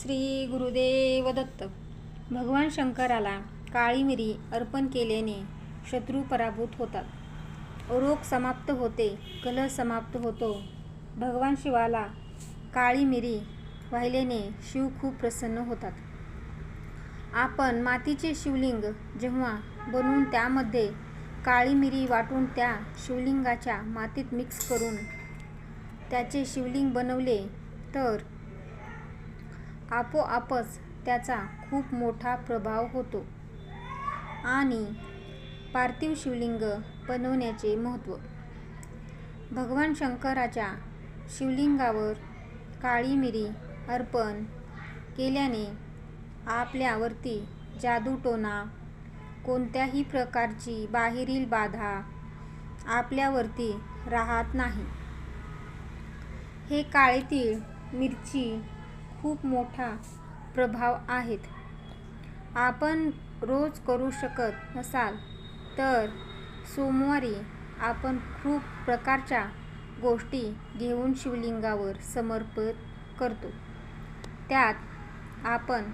श्री गुरुदेव दत्त भगवान शंकराला काळी मिरी अर्पण केल्याने शत्रू पराभूत होतात. रोग समाप्त होते कलह समाप्त होतो. भगवान शिवाला काळी मिरी वाहिल्याने शिव खूप प्रसन्न होतात. आपण मातीचे शिवलिंग जेव्हा बनवून त्यामध्ये काळी मिरी वाटून त्या शिवलिंगाच्या मातीत मिक्स करून त्याचे शिवलिंग बनवले तर आपोआपच त्याचा खूप मोठा प्रभाव होतो. आणि पार्थिव शिवलिंग बनवण्याचे महत्त्व. भगवान शंकराच्या शिवलिंगावर काळी मिरी अर्पण केल्याने आपल्यावरती जादूटोणा कोणत्याही प्रकारची बाहेरील बाधा आपल्यावरती राहत नाही. हे काळे तीळ मिरची खूप मोठा प्रभाव आहेत. आपण रोज करू शकत नसाल तर सोमवारी आपण खूप प्रकारच्या गोष्टी घेऊन शिवलिंगावर समर्पित करतो. त्यात आपण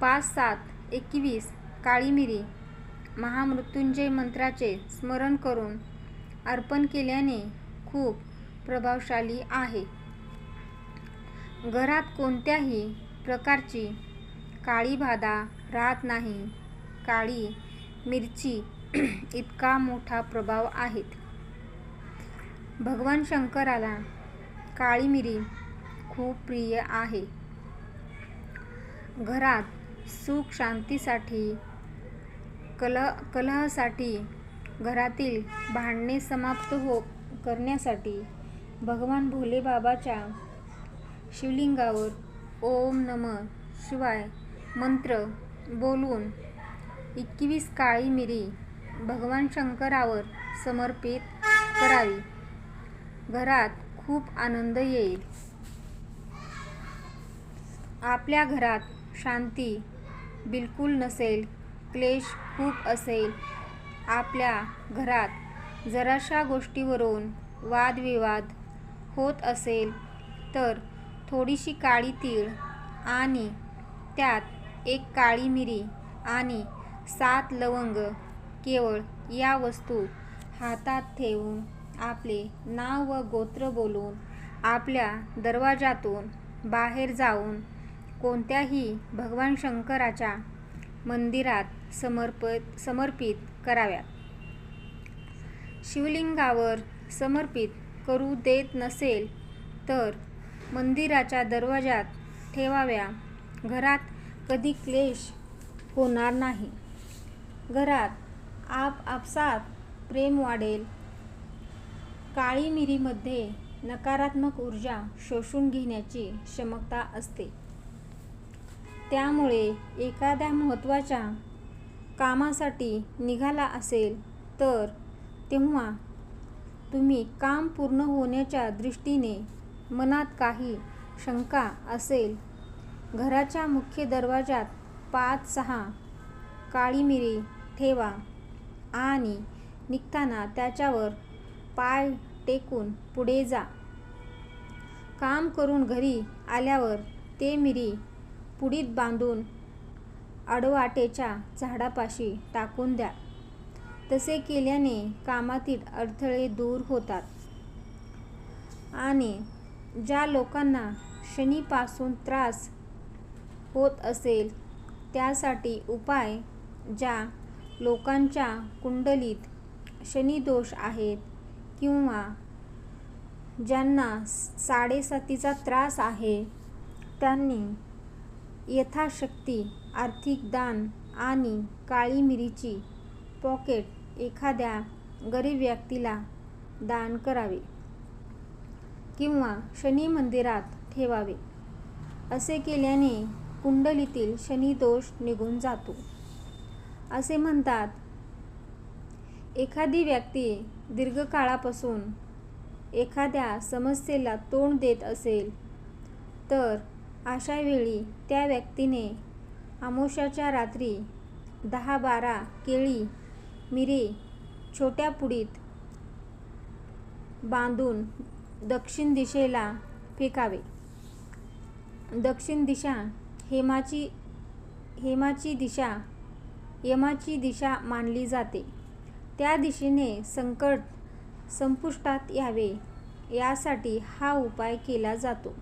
पाच सात एकवीस काळी मिरी महामृत्युंजय मंत्राचे स्मरण करून अर्पण केल्याने खूप प्रभावशाली आहे. घरात कोणत्याही प्रकारची काळी बाधा राहत नाही. काळी मिरची इतका मोठा प्रभाव आहेत. भगवान शंकराला काळी मिरी खूप प्रिय आहे. घरात सुख शांतीसाठी कल कलहासाठी घरातील भांडणे समाप्त हो करण्यासाठी भगवान भोलेबाबाच्या शिवलिंगावर ओम नम शिवाय मंत्र बोलून एकवीस काळी मिरी भगवान शंकरावर समर्पित करावी. घरात खूप आनंद येईल. आपल्या घरात शांती बिलकुल नसेल क्लेश खूप असेल. आपल्या घरात जराशा गोष्टीवरून वादविवाद होत असेल तर थोडीशी काळी तीळ आणि त्यात एक काळी मिरी आणि सात लवंग केवळ या वस्तू हातात ठेवून आपले नाव व गोत्र बोलून आपल्या दरवाजातून बाहेर जाऊन कोणत्याही भगवान शंकराच्या मंदिरात समर्पित समर्पित कराव्यात. शिवलिंगावर समर्पित करू देत नसेल तर मंदिराच्या दरवाजात ठेवाव्या. घरात कधी क्लेश होणार नाही. घरात आपापसात प्रेम वाढेल. काळी मिरीमध्ये नकारात्मक ऊर्जा शोषून घेण्याची क्षमता असते. त्यामुळे एखाद्या महत्त्वाच्या कामासाठी निघाला असेल तर तेव्हा तुम्ही काम पूर्ण होण्याच्या दृष्टीने मनात काही शंका असेल घराच्या मुख्य दरवाजात पाच सहा काळी मिरी ठेवा आणि निघताना त्याच्यावर पाय टेकून पुढे जा. काम करून घरी आल्यावर ते मिरी पुडीत बांधून अडवाटेच्या झाडापाशी टाकून द्या. तसे केल्याने कामातील अडथळे दूर होतात आणि ज्या लोकांना शनीपासून त्रास होत असेल त्यासाठी उपाय ज्या लोकांच्या कुंडलीत शनिदोष आहेत किंवा ज्यांना साडेसातीचा त्रास आहे त्यांनी यथाशक्ती आर्थिक दान आणि काळी मिरीची पॉकेट एखाद्या गरीब व्यक्तीला दान करावे. किंवा शनी मंदिरात ठेवावे. असे केल्याने कुंडलीतील शनीदोष निघून जातो. असे म्हणतात एखादी व्यक्ती दीर्घकाळापासून एखाद्या समस्येला तोंड देत असेल तर अशा वेळी त्या व्यक्तीने आमोशाच्या रात्री दहा बारा केळी मिरे छोट्या पुडीत बांधून दक्षिण दिशेला फेकावे. दक्षिण दिशा हेमाची हेमाची दिशा यमाची दिशा मानली जाते. त्या दिशेने संकट संपुष्टात यावे यासाठी हा उपाय केला जातो.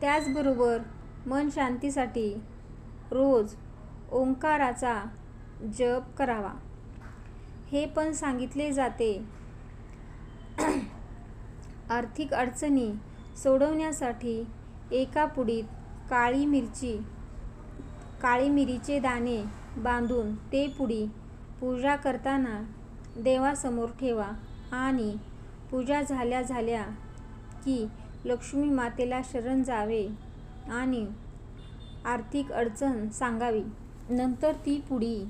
त्याचबरोबर मन शांतीसाठी रोज ओंकाराचा जप करावा. हे पण सांगितले जाते. आर्थिक अडचणी सोडवण्यासाठी एका पुडीत काळी मिरची काळी मिरीचे दाणे बांधून ते पुडी पूजा करताना देवासमोर ठेवा आणि पूजा झाल्या झाल्या की लक्ष्मी मातेला शरण जावे आणि आर्थिक अडचण सांगावी. नंतर ती पुडी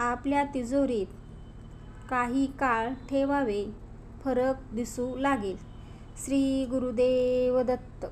आपल्या तिजोरीत काही काळ ठेवावे फरक दिसू लागेल. श्री गुरुदेव दत्त